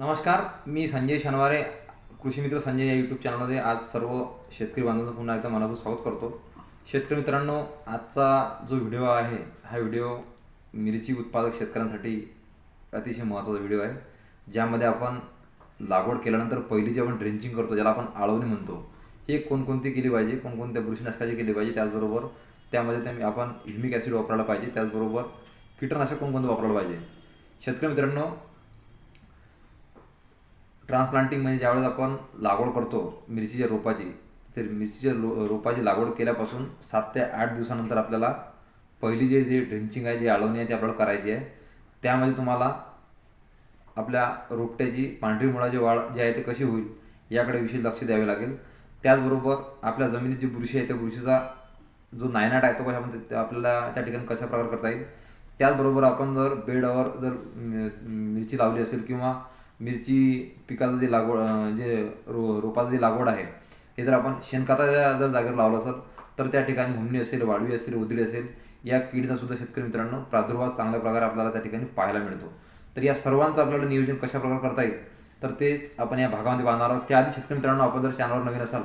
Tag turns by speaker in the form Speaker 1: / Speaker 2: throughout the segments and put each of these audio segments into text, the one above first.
Speaker 1: नमस्कार मी संजय शनवारे कृषी मित्र संजय या यूट्यूब चॅनलमध्ये आज सर्व शेतकरी बांधवांचं पुन्हा एकदा मनापासून स्वागत करतो. शेतकरी मित्रांनो आजचा जो व्हिडिओ आहे हा व्हिडिओ मिरची उत्पादक शेतकऱ्यांसाठी अतिशय महत्त्वाचा व्हिडिओ आहे. ज्यामध्ये आपण लागवड केल्यानंतर पहिली जे आपण ड्रेंचिंग करतो ज्याला आपण आळवणी म्हणतो हे कोणकोणती केली पाहिजे कोणकोणत्या बुरशीनाशकाची केली पाहिजे त्याचबरोबर त्यामध्ये त्या आपण ह्युमिक ॲसिड वापरायला पाहिजे त्याचबरोबर कीटकनाशक कोणकोणतं वापरायला पाहिजे. शेतकरी मित्रांनो ट्रान्सप्लांटिंग म्हणजे ज्यावेळेस आपण लागवड करतो मिरचीच्या रोपाची तर मिरचीच्या रो रोपाची लागवड केल्यापासून सात ते आठ दिवसानंतर आपल्याला पहिली जे जे ड्रिंचिंग आहे जी आळवणी आहे ती आपल्याला करायची आहे. त्यामध्ये तुम्हाला आपल्या रोपट्याची पांढरी मुळाची वाढ जी आहे ते कशी होईल याकडे विशेष लक्ष द्यावे लागेल. त्याचबरोबर आपल्या जमिनीत जी बुरशी आहे त्या बुरशीचा जो नायनाट आहे तो कशा ते- आपल्याला त्या ठिकाणी कशा प्रकारे करता येईल. त्याचबरोबर आपण जर बेडवर जर मिरची लावली असेल किंवा मिरची पिकाचं जे लागवड जे रो रोपाचं जे लागवड आहे हे जर आपण शेणखताच्या जर जागेवर लावलं असेल तर त्या ठिकाणी हुमणी असेल वाळवी असेल उधळी असेल या कीडचा सुद्धा शेतकरी मित्रांनो प्रादुर्भाव चांगल्या प्रकारे आपल्याला त्या ठिकाणी पाहायला मिळतो. तर या सर्वांचं आपल्याला नियोजन कशाप्रकारे करता येईल तर तेच आपण या भागामध्ये पाहणार आहोत. त्याआधी शेतकरी मित्रांनो आपण जर चॅनलवर नवीन असाल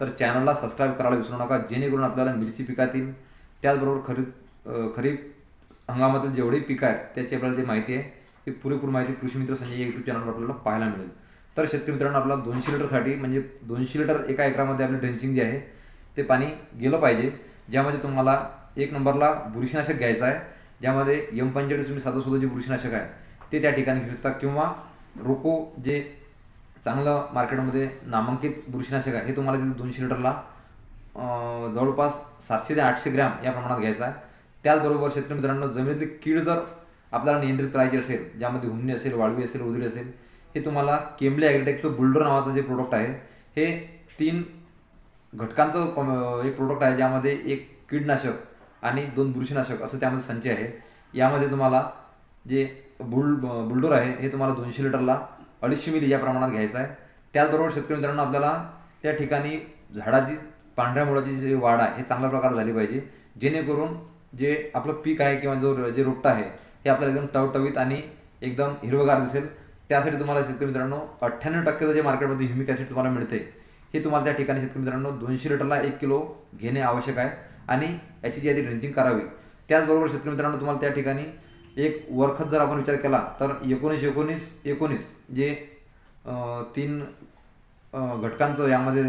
Speaker 1: तर चॅनलला सबस्क्राईब करायला विसरू नका जेणेकरून आपल्याला मिरची पिकातील त्याचबरोबर खरीप खरीप हंगामातील जेवढी पिकं आहेत त्याची आपल्याला जी माहिती आहे. ते पुरेपूर माहिती कृषी मित्र संजय यूट्यूब चॅनलवर आपल्याला पाहायला मिळेल. तर शेतकरी मित्रांनो आपला दोनशे लिटरसाठी म्हणजे दोनशे लिटर एका एकरामध्ये आपलं ड्रेंचिंग जे आहे ते पाणी गेलं पाहिजे. ज्यामध्ये तुम्हाला एक नंबरला बुरशीनाशक घ्यायचं आहे. ज्यामध्ये यम पंचेचाळीस तुम्ही साधं सुद्धा जे बुरशीनाशक आहे ते त्या ठिकाणी घेऊ शकता. किंवा रोको जे चांगलं मार्केटमध्ये नामांकित बुरशीनाशक आहे हे तुम्हाला तिथे दोनशे लिटरला जवळपास सातशे ते आठशे ग्रॅम या प्रमाणात घ्यायचा आहे. त्याचबरोबर शेतकरी मित्रांनो जमिनीतली कीड जर आपल्याला नियंत्रित करायची असेल ज्यामध्ये हुमणी असेल वाळवी असेल उजळी असेल हे तुम्हाला केमले ॲग्रिटेकचं बुल्डर नावाचं जे प्रोडक्ट आहे हे तीन घटकांचं एक प्रोडक्ट आहे ज्यामध्ये एक कीडनाशक आणि दोन बुरशीनाशक असं त्यामध्ये संच आहे. यामध्ये तुम्हाला जे बुल बुलडोर आहे हे तुम्हाला दोनशे लिटरला अडीचशे मिली या प्रमाणात घ्यायचं आहे. त्याचबरोबर शेतकरी मित्रांनो आपल्याला त्या ठिकाणी झाडाची पांढऱ्या मुळाची जी वाढ आहे हे चांगल्या प्रकारे झाली पाहिजे. जेणेकरून जे आपलं पीक आहे किंवा जो जे रोपटं आहे हे आपल्याला एकदम टवटवीत आणि एकदम हिरवगार दिसेल. त्यासाठी तुम्हाला शेतकरी मित्रांनो अठ्ठ्याण्णव टक्केचं जे मार्केटमध्ये ह्युमिक ॲसिड तुम्हाला मिळते हे तुम्हाला त्या ठिकाणी शेतकरी मित्रांनो दोनशे लिटरला एक किलो घेणे आवश्यक आहे आणि याची जी आहे ती करावी. त्याचबरोबर शेतकरी मित्रांनो तुम्हाला त्या ठिकाणी एक वरखत जर आपण विचार केला तर एकोणीस एकोणीस एकोणीस जे तीन घटकांचं यामध्ये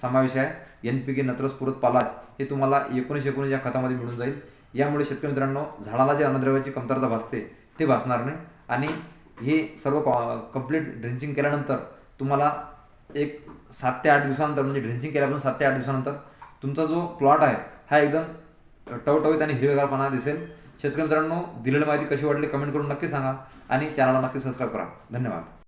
Speaker 1: समावेश आहे. एन पी के नत्रस पुरत पालाश हे तुम्हाला एकोणीस एकोणीस या खतामध्ये मिळून जाईल. यामुळे शेतकरी मित्रांनो झाडाला जे अन्नद्रव्याची कमतरता भासते ते भासणार नाही. आणि हे सर्व कंप्लीट ड्रिंचिंग केल्यानंतर तुम्हाला एक सात ते आठ दिवसानंतर म्हणजे ड्रिंचिंग केल्यापासून सात ते आठ दिवसानंतर तुमचा जो प्लॉट आहे हा एकदम टवटवीत आणि हिरवेगारपणा दिसेल. शेतकरी मित्रांनो दिलेली माहिती कशी वाटली कमेंट करून नक्की सांगा आणि चॅनलला नक्की सबस्क्राईब करा. धन्यवाद.